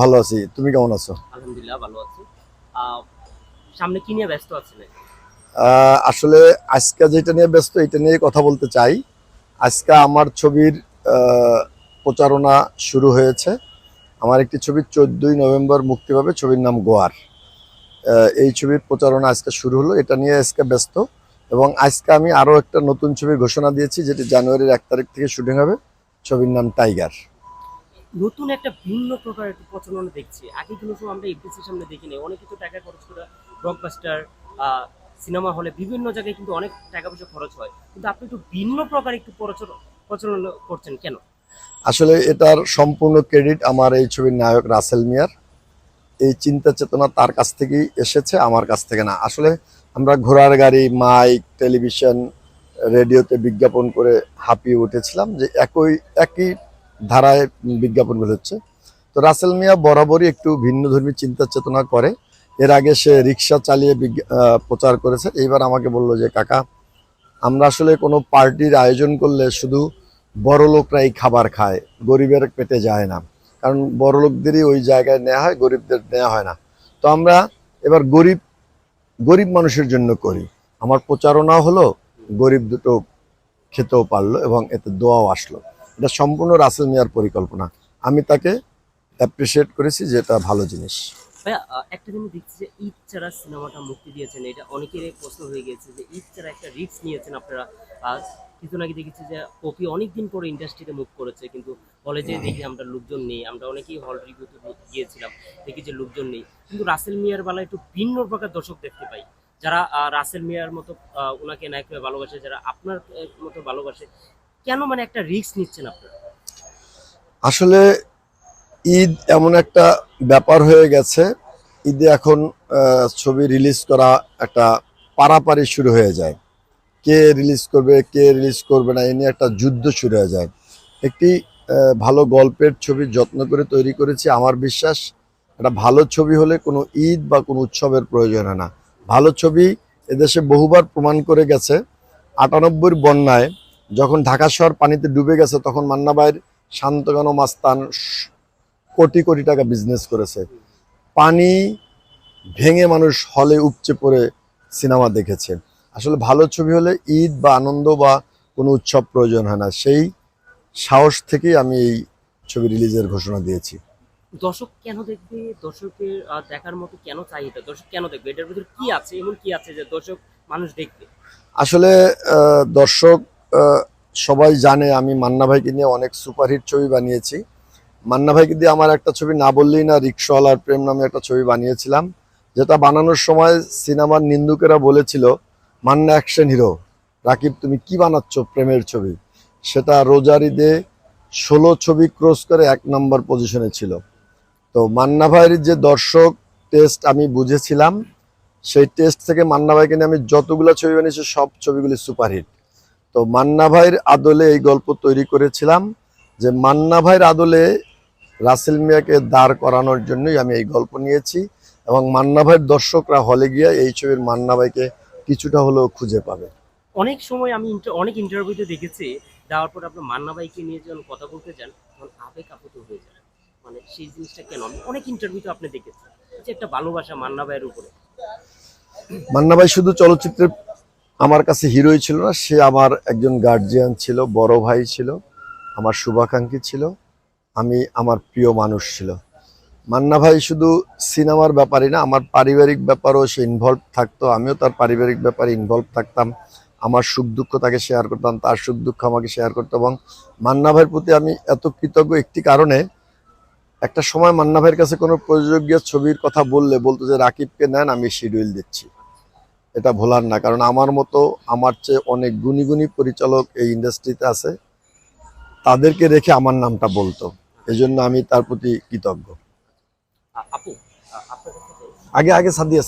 ভালো আছি। তুমি কেমন আছো? আলহামদুলিল্লাহ ভালো আছি। সামনে কি নিয়ে ব্যস্ত আছেন? আসলে আজকে যেটা নিয়ে ব্যস্ত এটা নিয়ে কথা বলতে চাই। আজকে আমার ছবির প্রচারণা শুরু হয়েছে। আমার একটি ছবি চোদ্দই নভেম্বর মুক্তি পাবে ছবির নাম গোয়ার। এই ছবির প্রচারণা আজকে শুরু হলো এটা নিয়ে আজকে ব্যস্ত। এবং আজকে আমি আরও একটা নতুন ছবির ঘোষণা দিয়েছি যেটি জানুয়ারির এক তারিখ থেকে শুটিং হবে ছবির নাম টাইগার। নতুন একটা ভিন্ন প্রকার একটা প্রচলন দেখছি। আগে কোনো সময় আমরা এফডিসির সামনে দেখিনি। অনেক কিছু টাকা খরচ করে ব্লকবাস্টার সিনেমা হলে বিভিন্ন জায়গায় কিন্তু অনেক টাকা পয়সা খরচ হয়। কিন্তু আপনি একটু ভিন্ন প্রকার একটু প্রচলন প্রচলন করছেন কেন? আসলে এটার সম্পূর্ণ ক্রেডিট আমার এই ছবির নায়ক রাসেল মিয়ার। এই চিন্তা চেতনা তার কাছ থেকেই এসেছে, আমার কাছ থেকে না। আসলে আমরা ঘোড়ার গাড়ি মাইক টেলিভিশন রেডিওতে বিজ্ঞাপন করে হাঁপিয়ে উঠেছিলাম যে একই একই ধারায় বিজ্ঞাপনগুলো হচ্ছে। তো রাসেল মিয়া বরাবরই একটু ভিন্ন ধর্মী চিন্তা চেতনা করে। এর আগে সে রিক্সা চালিয়ে প্রচার করেছে। এইবার আমাকে বলল যে, কাকা, আমরা আসলে কোনো পার্টির আয়োজন করলে শুধু বড় লোকরাই খাবার খায়, গরিবের পেটে যায় না। কারণ বড় লোকদেরই ওই জায়গায় নেওয়া হয়, গরিবদের নেওয়া হয় না। তো আমরা এবার গরিব গরিব মানুষের জন্য করি। আমার প্রচারণা হলো, গরিব দুটো খেতেও পারল এবং এতে দোয়াও আসলো। এটা সম্পূর্ণ রাসেল মিয়ার পরিকল্পনা। আমি তাকে অ্যাপ্রিসিয়েট করেছি যে এটা ভালো জিনিস। একটা জিনিস দেখছি যে ঈদ ছাড়া সিনেমাটা মুক্তি দিয়েছেন। এটা অনেকের প্রশ্ন হয়ে গেছে যে ঈদ ছাড়া একটা রিস্ক নিয়েছেন আপনারা। আজ কিছু নাকি দেখেছি যে পপি অনেকদিন পরে ইন্ডাস্ট্রিতে মুভ করেছে, কিন্তু যে দেখি আমরা লোকজন নেই। আমরা অনেকেই হল রিভিউতে গিয়েছিলাম, দেখি যে লোকজন নেই। কিন্তু রাসেল মিয়ার বেলা একটু ভিন্ন প্রকার দর্শক দেখতে পাই। যারা রাসেল মিয়ার মতো ওনাকে নায়ক ভালোবাসে, যারা আপনার মতো ভালোবাসে কেন মানে একটা রিস্ক নিচ্ছেন আপনারা? আসলে ঈদ এমন একটা ব্যাপার হয়ে গেছে, ঈদে এখন ছবি রিলিজ করা একটা পারাপারি শুরু হয়ে যায়। কে রিলিজ করবে, কে রিলিজ করবে না, এ নিয়ে একটা যুদ্ধ শুরু হয়ে যায়। একটি ভালো গল্পের ছবি যত্ন করে তৈরি করেছি আমার বিশ্বাস, একটা ভালো ছবি হলে কোনো ঈদ বা কোনো উৎসবের প্রয়োজন হয় না। ভালো ছবি এদেশে বহুবার প্রমাণ করে গেছে, আটানব্বইয়ের বন্যায় যখন ঢাকা শহর পানিতে ডুবে গেছে তখন মান্না মান্নাবাইয়ের শান্তগান মাস্তান কোটি কোটি টাকা বিজনেস করেছে। পানি ভেঙে মানুষ হলে উপচে পড়ে সিনেমা দেখেছে। আসলে ভালো ছবি হলে ঈদ বা আনন্দ বা কোনো উৎসব প্রয়োজন হয় না। সেই সাহস থেকেই আমি এই ছবি রিলিজের ঘোষণা দিয়েছি। দর্শক কেন দেখবে? দর্শকের দেখার মতো কেন চাহিদা দর্শক কেন দেখবে? এটার ভিতরে কি আছে? এমন কি আছে যে দর্শক মানুষ দেখবে? আসলে দর্শক সবাই জানে আমি মান্না ভাইকে নিয়ে অনেক সুপারহিট ছবি বানিয়েছি। মান্না ভাইকে দিয়ে আমার একটা ছবি না বললেই না রিক্সাওয়ালার প্রেম নামে একটা ছবি বানিয়েছিলাম, যেটা বানানোর সময় সিনেমার নিন্দুকেরা বলেছিল, মান্না অ্যাকশন হিরো রাকিব তুমি কি বানাচ্ছ প্রেমের ছবি? সেটা রোজারিদে ষোলো ছবি ক্রস করে এক নম্বর পজিশনে ছিল। তো মান্না ভাইয়ের যে দর্শক টেস্ট আমি বুঝেছিলাম, সেই টেস্ট থেকে মান্না ভাইকে নিয়ে আমি যতগুলো ছবি বানিয়েছি, সব ছবিগুলি সুপারহিট। তো মান্না ভাইয়ের আদলে এই গল্প তৈরি করেছিলাম যে মান্না ভাইয়ের আদলে রাসেল মিয়াকে দাঁড় করানোর জন্যই আমি এই গল্প নিয়েছি এবং মান্না ভাইয়ের দর্শকরা হলে গিয়ে এই ছবির মান্না ভাইকে কিছুটা হলেও খুঁজে পাবে। অনেক সময় আমি অনেক ইন্টারভিউতে দেখেছি দেওয়ার পর আপনার মান্না ভাইকে নিয়ে যখন কথা বলতে যান তখন আবেগ আপ্লুত হয়ে যায়। মানে সেই জিনিসটা কেন? আমি অনেক ইন্টারভিউতে আপনি দেখেছেন যে একটা ভালোবাসা মান্না ভাইয়ের উপরে। মান্না ভাই শুধু চলচ্চিত্রে আমার কাছে হিরোই ছিল না, সে আমার একজন গার্জিয়ান ছিল, বড় ভাই ছিল, আমার শুভাকাঙ্ক্ষী ছিল, আমি আমার প্রিয় মানুষ ছিল। মান্না ভাই শুধু সিনেমার ব্যাপারই না, আমার পারিবারিক ব্যাপারও সে ইনভলভ থাকতো, আমিও তার পারিবারিক ব্যাপারে ইনভলভ থাকতাম, আমার সুখ দুঃখ তাকে শেয়ার করতাম, তার সুখ দুঃখ আমাকে শেয়ার করতো এবং মান্না ভাইয়ের প্রতি আমি এত কৃতজ্ঞ একটি কারণে, একটা সময় মান্না ভাইয়ের কাছে কোনো প্রযোজ্য ছবির কথা বললে, বলতো যে, রাকিবকে নেন, আমি শিডিউল দিচ্ছি এটা ভোলার না কারণ আমার মতো আমার চেয়ে অনেক গুণী গুণী পরিচালক এই ইন্ডাস্ট্রিতে আছে তাদেরকে রেখে আমার নামটা বলতো এই জন্য আমি তার প্রতি কৃতজ্ঞ আপু। আগে আগে সাদিয়া